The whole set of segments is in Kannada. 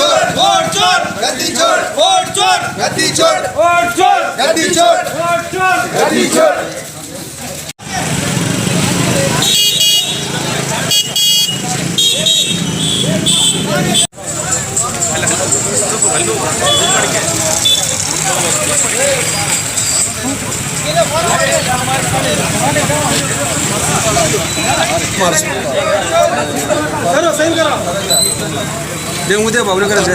छोड़ वोट चोर गद्दी छोड़ उद्या भावना करायचं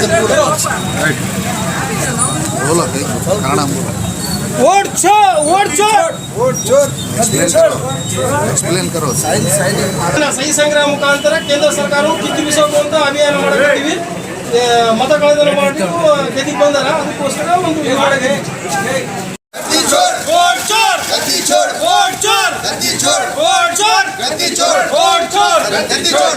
बोलो भाई कन्नड़ बोलो वोट चोर वोट चोर वोट चोर गद्दी छोड़ एक्सप्लेन करो साइन साइन ಸಹಿ ಸಂಗ್ರಹ ಮುಖಾಂತರ ಕೇಂದ್ರ ಸರ್ಕಾರವು ಕಿತ್ತುಬಿಸೋಕುವಂತ ಅಭಿಯಾನ ಮಾಡಕತ್ತೀವಿ ಏ, ಮತ ಕಳೆದನ ಮಾಡಬೇಕು ಗೆದ್ದಿಗೆ ಬಂದಾರ ಅದಕ್ಕೋಸ್ಕರ ಒಂದು ವಿವಾದ गद्दी छोड़ वोट चोर गद्दी छोड़ वोट चोर गद्दी छोड़ वोट चोर गद्दी छोड़ वोट चोर गद्दी छोड़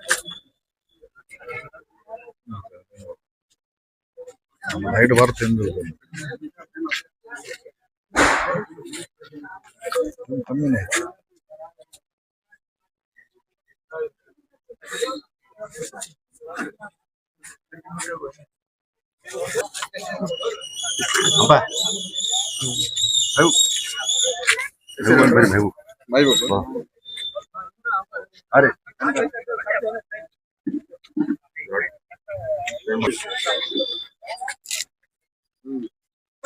హైట్ వరకు ఎందుకు apa? Ayo. Ayo ayo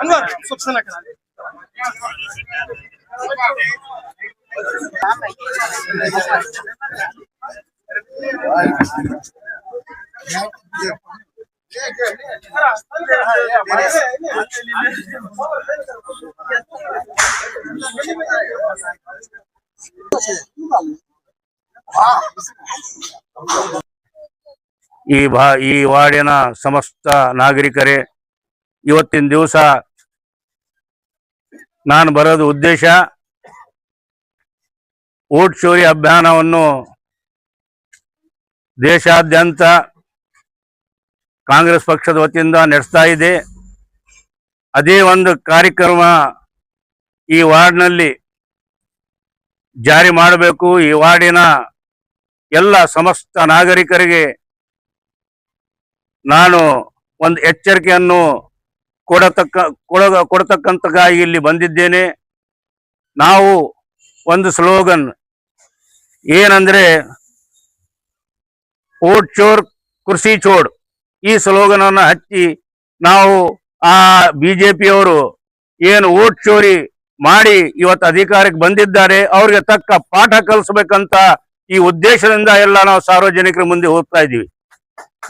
Anwar ಸ್ವಲ್ಪ ಸಣ್ಣ ಈ ಭಾ ಈ ವಾರ್ಡಿನ ಸಮಸ್ತ ನಾಗರಿಕರೇ ಇವತ್ತಿನ ದಿವಸ ನಾನು ಬರೋದು ಉದ್ದೇಶ ಓಟ್ ಚೋರಿ ಅಭಿಯಾನವನ್ನು ದೇಶಾದ್ಯಂತ ಕಾಂಗ್ರೆಸ್ ಪಕ್ಷದ ವತಿಯಿಂದ ನಡೆಸ್ತಾ ಇದೆ. ಅದೇ ಒಂದು ಕಾರ್ಯಕ್ರಮ ಈ ವಾರ್ಡ್ನಲ್ಲಿ ಜಾರಿ ಮಾಡಬೇಕು. ಈ ವಾರ್ಡಿನ ಎಲ್ಲ ಸಮಸ್ತ ನಾಗರಿಕರಿಗೆ ನಾನು ಒಂದು ಎಚ್ಚರಿಕೆಯನ್ನು ಕೊಡತಕ್ಕ ಕೊಡ ಕೊಡತಕ್ಕಂತಗಾಗಿ ಇಲ್ಲಿ ಬಂದಿದ್ದೇನೆ. ನಾವು ಒಂದು ಸ್ಲೋಗನ್, ಏನಂದ್ರೆ, ಓಟ್ ಚೋರ್ ಕೃಷಿ ಚೋಡ್ ಈ ಸ್ಲೋಗನ್ ಅನ್ನು ಹಚ್ಚಿ ನಾವು ಆ ಬಿಜೆಪಿಯವರು ಏನು ಓಟ್ ಚೋರಿ ಮಾಡಿ ಇವತ್ತು ಅಧಿಕಾರಕ್ಕೆ ಬಂದಿದ್ದಾರೆ, ಅವ್ರಿಗೆ ತಕ್ಕ ಪಾಠ ಕಲಿಸ್ಬೇಕಂತ ಈ ಉದ್ದೇಶದಿಂದ ಎಲ್ಲ ನಾವು ಸಾರ್ವಜನಿಕರ ಮುಂದೆ ಹೋಗ್ತಾ ಇದ್ದೀವಿ.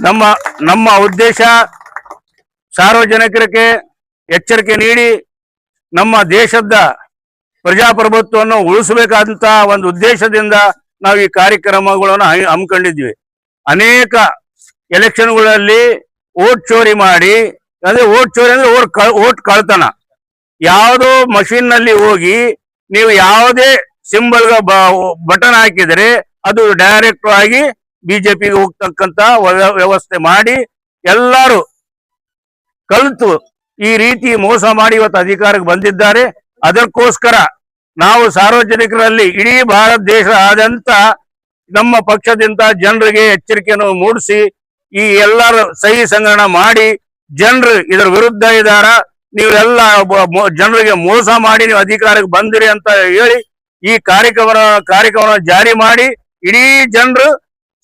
ನಮ್ಮ ನಮ್ಮ ಉದ್ದೇಶ ಸಾರ್ವಜನಿಕರಿಗೆ ಎಚ್ಚರಿಕೆ ನೀಡಿ ನಮ್ಮ ದೇಶದ ಪ್ರಜಾಪ್ರಭುತ್ವವನ್ನು ಉಳಿಸಬೇಕಾದಂತಹ ಒಂದು ಉದ್ದೇಶದಿಂದ ನಾವು ಈ ಕಾರ್ಯಕ್ರಮಗಳನ್ನು ಹಮ್ಮಿ- ಹಮ್ಮಿಕೊಂಡಿದ್ವಿ ಅನೇಕ ಎಲೆಕ್ಷನ್ಗಳಲ್ಲಿ ಓಟ್ ಚೋರಿ ಮಾಡಿ, ಅಂದ್ರೆ ಓಟ್ ಚೋರಿ ಅಂದ್ರೆ ಓಟ್ ಓಟ್ ಕಳ್ತನ. ಯಾವುದೋ ಮಷಿನ್ನಲ್ಲಿ ಹೋಗಿ ನೀವು ಯಾವುದೇ ಸಿಂಬಲ್ ಬಟನ್ ಹಾಕಿದರೆ ಅದು ಡೈರೆಕ್ಟ್ ಆಗಿ ಬಿಜೆಪಿಗೆ ಹೋಗ್ತಕ್ಕಂತ ವ್ಯ- ವ್ಯವಸ್ಥೆ ಮಾಡಿ ಎಲ್ಲರೂ ಕಲಿತು ಈ ರೀತಿ ಮೋಸ ಮಾಡಿ ಇವತ್ತು ಅಧಿಕಾರಕ್ಕೆ ಬಂದಿದ್ದಾರೆ. ಅದಕ್ಕೋಸ್ಕರ ನಾವು ಸಾರ್ವಜನಿಕರಲ್ಲಿ ಇಡೀ ಭಾರತ ದೇಶದಾದ್ಯಂತ ನಮ್ಮ ಪಕ್ಷದಿಂದ ಜನರಿಗೆ ಎಚ್ಚರಿಕೆಯನ್ನು ಮೂಡಿಸಿ ಈ ಎಲ್ಲರ ಸಹಿ ಸಂಗ್ರಹಣ ಮಾಡಿ ಜನರು ಇದರ ವಿರುದ್ಧ ಇದ್ದಾರ, ನೀವೆಲ್ಲ ಜನರಿಗೆ ಮೋಸ ಮಾಡಿ ನೀವು ಅಧಿಕಾರಕ್ಕೆ ಬಂದಿರಿ ಅಂತ ಹೇಳಿ ಈ ಕಾರ್ಯಕ್ರಮ ಕಾರ್ಯಕ್ರಮ ಜಾರಿ ಮಾಡಿ ಇಡೀ ಜನರು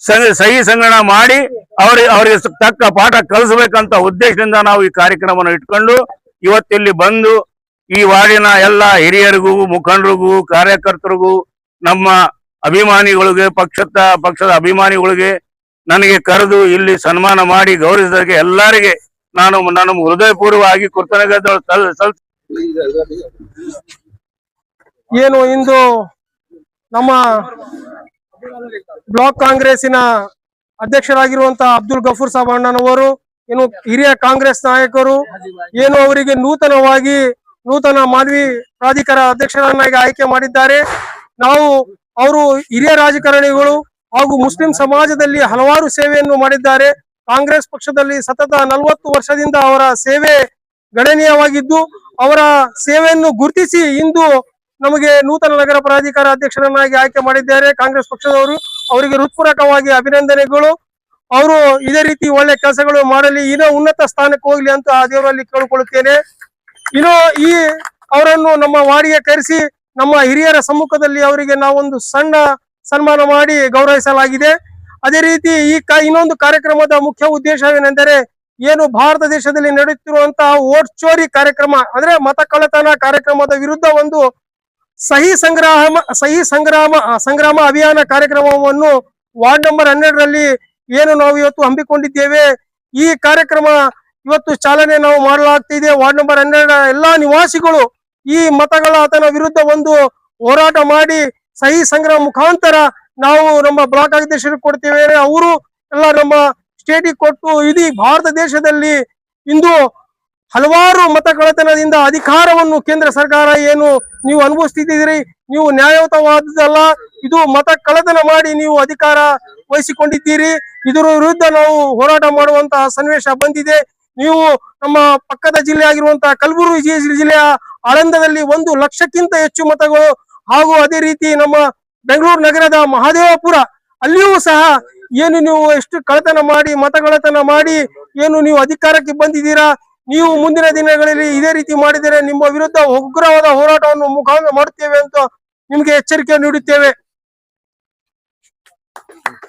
ಸಹಿ ಸಂಗ್ರಹಣ ಮಾಡಿ ಅವ್ರಿಗೆ ಅವರಿಗೆ ತಕ್ಕ ಪಾಠ ಕಲಿಸ್ಬೇಕಂತ ಉದ್ದೇಶದಿಂದ ನಾವು ಈ ಕಾರ್ಯಕ್ರಮವನ್ನು ಇಟ್ಕೊಂಡು ಇವತ್ತಿಲ್ಲಿ ಬಂದು ಈ ವಾರ್ಡಿನ ಎಲ್ಲ ಹಿರಿಯರಿಗೂ, ಮುಖಂಡರಿಗೂ, ಕಾರ್ಯಕರ್ತರಿಗೂ, ನಮ್ಮ ಅಭಿಮಾನಿಗಳಿಗೆ, ಪಕ್ಷದ ಪಕ್ಷದ ಅಭಿಮಾನಿಗಳಿಗೆ ನನಗೆ ಕರೆದು ಇಲ್ಲಿ ಸನ್ಮಾನ ಮಾಡಿ ಗೌರವಿಸಿದಕ್ಕೆ ಎಲ್ಲರಿಗೆ ನಾನು ನಾನು ಹೃದಯಪೂರ್ವವಾಗಿ ಕೃತಜ್ಞತೆ ಏನು ಇಂದು ನಮ್ಮ ಬ್ಲಾಕ್ ಕಾಂಗ್ರೆಸ್ಸಿನ ಅಧ್ಯಕ್ಷರಾಗಿರುವಂತಹ ಅಬ್ದುಲ್ ಗಫೂರ್ ಸಾಬ್ ಅಣ್ಣನವರು ಏನು ಹಿರಿಯ ಕಾಂಗ್ರೆಸ್ ನಾಯಕರು, ಏನು ಅವರಿಗೆ ನೂತನವಾಗಿ ನೂತನ ಮಾನವಿ ಪ್ರಾಧಿಕಾರ ಅಧ್ಯಕ್ಷರನ್ನಾಗಿ ಆಯ್ಕೆ ಮಾಡಿದ್ದಾರೆ. ನಾವು ಅವರು ಹಿರಿಯ ರಾಜಕಾರಣಿಗಳು ಹಾಗೂ ಮುಸ್ಲಿಂ ಸಮಾಜದಲ್ಲಿ ಹಲವಾರು ಸೇವೆಯನ್ನು ಮಾಡಿದ್ದಾರೆ. ಕಾಂಗ್ರೆಸ್ ಪಕ್ಷದಲ್ಲಿ ಸತತ ನಲವತ್ತು ವರ್ಷದಿಂದ ಅವರ ಸೇವೆ ಗಣನೀಯವಾಗಿದ್ದು, ಅವರ ಸೇವೆಯನ್ನು ಗುರುತಿಸಿ ಇಂದು ನಮಗೆ ನೂತನ ನಗರ ಪ್ರಾಧಿಕಾರ ಅಧ್ಯಕ್ಷರನ್ನಾಗಿ ಆಯ್ಕೆ ಮಾಡಿದ್ದಾರೆ ಕಾಂಗ್ರೆಸ್ ಪಕ್ಷದವರು. ಅವರಿಗೆ ಹೃತ್ಪೂರ್ವಕವಾಗಿ ಅಭಿನಂದನೆಗಳು. ಅವರು ಇದೇ ರೀತಿ ಒಳ್ಳೆ ಕೆಲಸಗಳು ಮಾಡಲಿ, ಇನ್ನೂ ಉನ್ನತ ಸ್ಥಾನಕ್ಕೆ ಹೋಗ್ಲಿ ಅಂತ ಆ ದೇವರಲ್ಲಿ ಕೇಳಿಕೊಳ್ಳುತ್ತೇನೆ. ಇನ್ನು ಈ ಅವರನ್ನು ನಮ್ಮ ವಾಡಿಗೆ ಕರೆಸಿ ನಮ್ಮ ಹಿರಿಯರ ಸಮ್ಮುಖದಲ್ಲಿ ಅವರಿಗೆ ನಾವೊಂದು ಸಣ್ಣ ಸನ್ಮಾನ ಮಾಡಿ ಗೌರವಿಸಲಾಗಿದೆ. ಅದೇ ರೀತಿ ಈ ಇನ್ನೊಂದು ಕಾರ್ಯಕ್ರಮದ ಮುಖ್ಯ ಉದ್ದೇಶವೇನೆಂದರೆ ಏನು ಭಾರತ ದೇಶದಲ್ಲಿ ನಡೆಯುತ್ತಿರುವಂತಹ ಓಟ್ ಚೋರಿ ಕಾರ್ಯಕ್ರಮ, ಅಂದ್ರೆ ಮತ ಕಳ್ಳತನ ಕಾರ್ಯಕ್ರಮದ ವಿರುದ್ಧ ಒಂದು ಸಹಿ ಸಂಗ್ರಾಮ ಸಹಿ ಸಂಗ್ರಾಮ ಸಂಗ್ರಾಮ ಅಭಿಯಾನ ಕಾರ್ಯಕ್ರಮವನ್ನು ವಾರ್ಡ್ ನಂಬರ್ ಹನ್ನೆರಡರಲ್ಲಿ ಏನು ನಾವು ಇವತ್ತು ಹಮ್ಮಿಕೊಂಡಿದ್ದೇವೆ, ಈ ಕಾರ್ಯಕ್ರಮ ಇವತ್ತು ಚಾಲನೆ ನಾವು ಮಾಡಲಾಗ್ತಿದೆ. ವಾರ್ಡ್ ನಂಬರ್ ಹನ್ನೆರಡ ಎಲ್ಲಾ ನಿವಾಸಿಗಳು ಈ ಮತಗಳ ಆತನ ವಿರುದ್ಧ ಒಂದು ಹೋರಾಟ ಮಾಡಿ ಸಹಿ ಸಂಗ್ರಹ ಮುಖಾಂತರ ನಾವು ನಮ್ಮ ಬ್ಲಾಕ್ ಅಧ್ಯಕ್ಷರಿಗೆ ಕೊಡ್ತೇವೆ. ಅವರು ಎಲ್ಲ ನಮ್ಮ ಸ್ಟೇಟಿಗೆ ಕೊಟ್ಟು ಇಡೀ ಭಾರತ ದೇಶದಲ್ಲಿ ಇಂದು ಹಲವಾರು ಮತ ಕಳತನದಿಂದ ಅಧಿಕಾರವನ್ನು ಕೇಂದ್ರ ಸರ್ಕಾರ ಏನು ನೀವು ಅನುಭವಿಸ್ತಿದ್ದೀರಿ? ನೀವು ನ್ಯಾಯಯುತವಾದದಲ್ಲ ಇದು ಮತ ಕಳತನ ಮಾಡಿ ನೀವು ಅಧಿಕಾರ ವಹಿಸಿಕೊಂಡಿದ್ದೀರಿ. ಇದರ ವಿರುದ್ಧ ನಾವು ಹೋರಾಟ ಮಾಡುವಂತಹ ಸನ್ನಿವೇಶ ಬಂದಿದೆ. ನೀವು ನಮ್ಮ ಪಕ್ಕದ ಜಿಲ್ಲೆ ಆಗಿರುವಂತಹ ಕಲಬುರಗಿ ಜಿಲ್ಲೆಯ ಆಳಂದದಲ್ಲಿ ಒಂದು ಲಕ್ಷಕ್ಕಿಂತ ಹೆಚ್ಚು ಮತಗಳು ಹಾಗೂ ಅದೇ ರೀತಿ ನಮ್ಮ ಬೆಂಗಳೂರು ನಗರದ ಮಹಾದೇವಪುರ ಅಲ್ಲಿಯೂ ಸಹ ಏನು ನೀವು ಎಷ್ಟು ಕಳತನ ಮಾಡಿ ಮತಗಳತನ ಮಾಡಿ, ಏನು ನೀವು ಅಧಿಕಾರಕ್ಕೆ ಬಂದಿದ್ದೀರಾ? ನೀವು ಮುಂದಿನ ದಿನಗಳಲ್ಲಿ ಇದೇ ರೀತಿ ಮಾಡಿದರೆ ನಿಮ್ಮ ವಿರುದ್ಧ ಉಗ್ರವಾದ ಹೋರಾಟವನ್ನು ಮುಖಾಂತರ ಮಾಡುತ್ತೇವೆ ಅಂತ ನಿಮಗೆ ಎಚ್ಚರಿಕೆ ನೀಡುತ್ತೇವೆ.